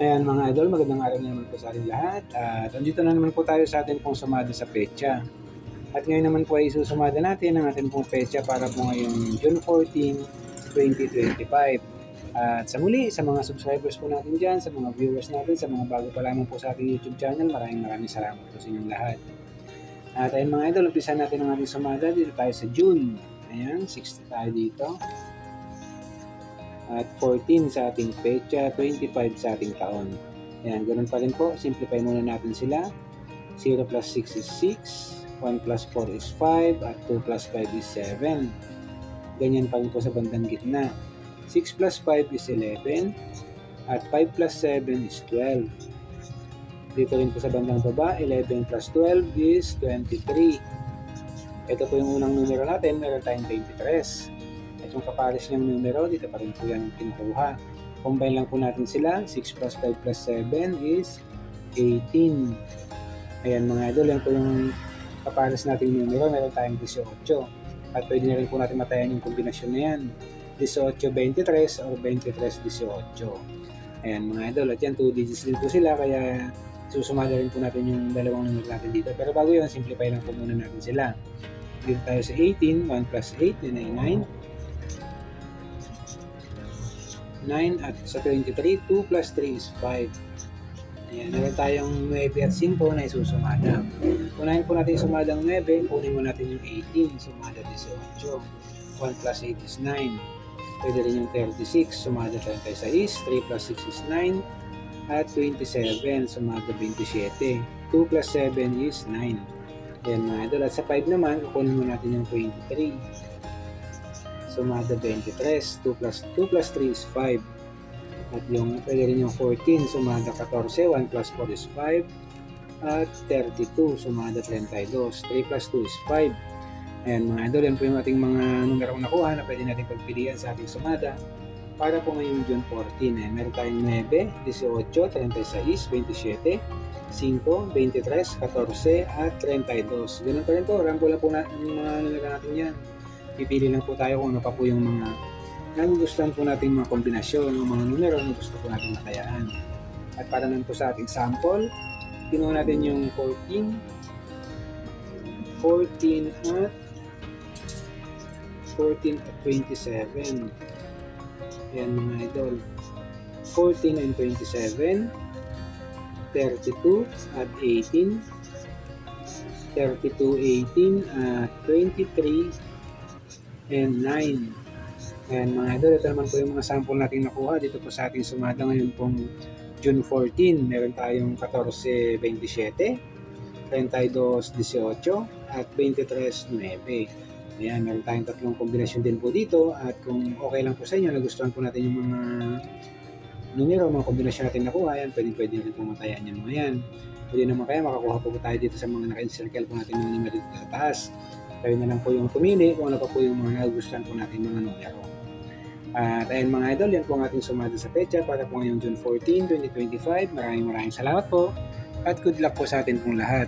Ayan mga idol, magandang araw na naman po sa ating lahat. At andito na naman po tayo sa atin pong sumada sa pecha. At ngayon naman po ay isusumada natin ang ating pong pecha para po ngayong June 14, 2025. At sa muli, sa mga subscribers po natin dyan, sa mga viewers natin, sa mga bago pa lamang po sa ating YouTube channel, maraming maraming salamat po sa inyong lahat. At ayun mga idol, umpisa natin ang ating sumada dito tayo sa June. Ayan, 60 tayo dito at 14 sa ating pecha, 25 sa ating taon. Ayan, ganun pa rin po. Simplify muna natin sila. 0 plus 6 is 6, 1 plus 4 is 5, at 2 plus 5 is 7. Ganyan pa rin po sa bandang gitna. 6 plus 5 is 11, at 5 plus 7 is 12. Dito rin po sa bandang baba, 11 plus 12 is 23. Ito po yung unang numero natin, meron tayong 23 at yung kapares niyang numero, dito pa rin po yan kinukuha. Combine lang po natin sila. 6 plus 5 plus 7 is 18. Ayan mga idol, yan po yung kapares nating numero. Meron tayong 18. At pwede na rin po natin matayan yung kombinasyon na yan. 18-23 or 23-18. Ayan mga idol, at yan 2 digits din po sila. Kaya susumada rin po natin yung dalawang numero natin dito. Pero bago yun, simplify lang po muna natin sila. Dito tayo sa 18, 1 plus 8, yun ay 9. 9 at sa 23, 2 plus 3 is 5. Ayan, meron tayong 9 at 5 na isusumada. Unahin po natin sumada ng 9, kunin mo natin yung 18, sumada 18. 1 plus 8 is 9. Pwede rin yung 36, sumada 36. 3 plus 6 is 9. At 27, sumada 27. 2 plus 7 is 9. Ayan mga idol. At sa 5 naman, kukunin mo natin yung 23 sumada 23. 2 plus 2 plus 3 is 5. At yung pwede rin yung 14, sumada 14. 1 plus 4 is 5. At 32, sumada 32. 3 plus 2 is 5. Ayan mga idol, yan po yung ating mga numero nakuha na pwede natin pagpilian sa ating sumada para po ngayong June 14. Ayan, meron tayong 9, 18, 36, 27, 5, 23, 14, at 32. Ganun pa rin po, rampo lang po na, yung mga numero natin yan pipili lang po tayo kung ano pa po yung mga nagugustuhan po natin mga kombinasyon ng mga numero na gusto po natin matayaan. At para naman po sa ating sample, kinuha natin yung 14, 14 at 14 at 27. Yan mga idol. 14 and 27, 32 at 18, 32, 18 at 23, and 9. Ayan mga idol, ito naman po yung mga sample natin nakuha dito po sa ating sumada ngayon pong June 14. Meron tayong 14.27, 32.18, at 23.9. Ayan, meron tayong tatlong kombinasyon din po dito at kung okay lang po sa inyo, nagustuhan po natin yung mga numero, mga kombinasyon natin nakuha, yan, pwede pwede rin po matayan yung mga yan. Pwede naman kaya makakuha po tayo dito sa mga naka-encircle po natin mga numero dito sa taas kayo na lang po yung pumili kung ano pa po yung mga nagustuhan po natin mga numero. At ayun mga idol, yan po ang ating sumada sa pecha para po ngayong June 14, 2025. Maraming maraming salamat po at good luck po sa atin pong lahat.